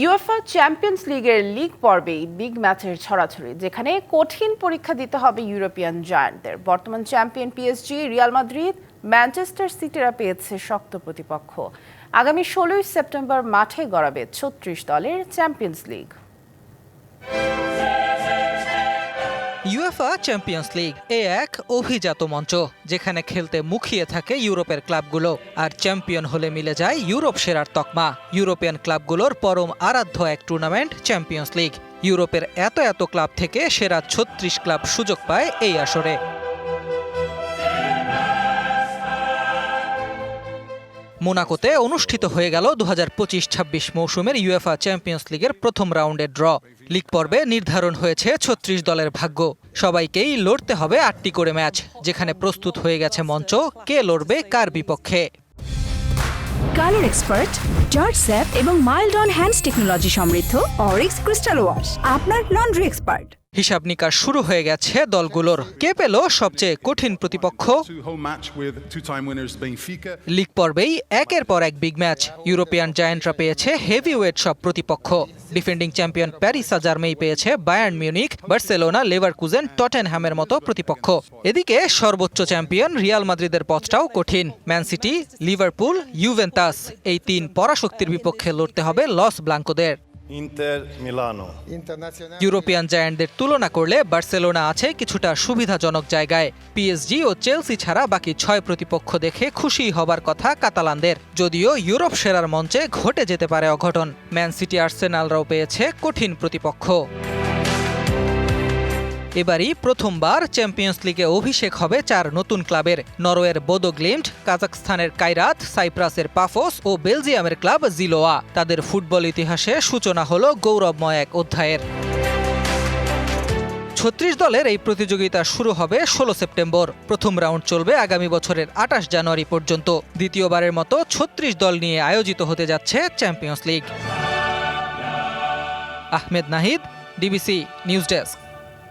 UEFA champions লিগের league পর্বেই big ম্যাচের ছড়াছড়ি, যেখানে কঠিন পরীক্ষা দিতে হবে ইউরোপিয়ান জায়ান্টদের। বর্তমান champion PSG Real Madrid Manchester সিটিরা পেয়েছে শক্ত প্রতিপক্ষ। আগামী ষোলোই সেপ্টেম্বর মাঠে গড়াবে ছত্রিশ দলের champions league. UEFA champions league এ এক অভিজাত মঞ্চ, যেখানে খেলতে মুখিয়ে থাকে ইউরোপের ক্লাবগুলো। আর চ্যাম্পিয়ন হলে মিলে যায় ইউরোপ সেরার তকমা। ইউরোপিয়ান ক্লাবগুলোর পরম আরাধ্য এক টুর্নামেন্ট চ্যাম্পিয়ন্স লিগ ইউরোপের এত এত ক্লাব থেকে সেরা ছত্রিশ ক্লাব সুযোগ পায় এই আসরে। মোনাকোতে অনুষ্ঠিত হয়ে গেল দু হাজার পঁচিশ ছাব্বিশ মৌসুমের ইউএফা চ্যাম্পিয়ন্স লিগের প্রথম রাউন্ডের ড্র। লিগ পর্বে নির্ধারণ হয়েছে ছত্রিশ দলের ভাগ্য। সবাইকেই লড়তে হবে আটটি করে ম্যাচ, যেখানে প্রস্তুত হয়ে গেছে মঞ্চ, কে লড়বে কার বিপক্ষে। কালার এক্সপার্ট, জর্জ স্যাপ এবং মাইল্ড অন হ্যান্ডস টেকনোলজি সমৃদ্ধ অরিক্স ক্রিস্টাল ওয়াশ, আপনার লন্ড্রি এক্সপার্ট। হিসাব নিকাশ শুরু হয়ে গেছে দলগুলোর। কে পেল সবচেয়ে কঠিন প্রতিপক্ষ. লিগ পর্বেই একের পর এক বিগ ম্যাচ ইউরোপিয়ান জায়ান্টরা পেয়েছে হেভি ওয়েট সব প্রতিপক্ষ। ডিফেন্ডিং চ্যাম্পিয়ন প্যারিস জার্মেই পেয়েছে বায়ার্ন মিউনিক বার্সেলোনা লেভারকুজেন টটেনহ্যামের মতো প্রতিপক্ষ। এদিকে সর্বোচ্চ চ্যাম্পিয়ন রিয়াল মাদ্রিদের পথটাও কঠিন। ম্যান সিটি লিভারপুল ইউভেন্তাস এই তিন পরাশক্তির বিপক্ষে লড়তে হবে লস ব্লাঙ্কোদের Inter মিলানো ইউরোপিয়ান জায়ান্টদের তুলনা করলে বার্সেলোনা আছে কিছুটা সুবিধাজনক জায়গায়। পিএসজি ও চেলসি ছাড়া বাকি ছয় প্রতিপক্ষ দেখে খুশি হবার কথা কাতালানদের যদিও ইউরোপ সেরার মঞ্চে ঘটে যেতে পারে অঘটন। ম্যান সিটি আর্সেনালরাও পেয়েছে কঠিন প্রতিপক্ষ। এবারই প্রথমবার চ্যাম্পিয়ন্স লিগে অভিষেক হবে চার নতুন ক্লাবের। নরওয়ের বোদো গ্লিমট কাজাকস্তানের কাইরাত সাইপ্রাসের পাফোস ও বেলজিয়ামের ক্লাব জিলোয়া। তাদের ফুটবল ইতিহাসে সূচনা হল গৌরবময় এক অধ্যায়ের। ছত্রিশ দলের এই প্রতিযোগিতা শুরু হবে ষোলো সেপ্টেম্বর। প্রথম রাউন্ড চলবে আগামী বছরের আটাশ জানুয়ারি পর্যন্ত। দ্বিতীয়বারের মতো ছত্রিশ দল নিয়ে আয়োজিত হতে যাচ্ছে champions league. Ahmed Nahid, DBC news desk.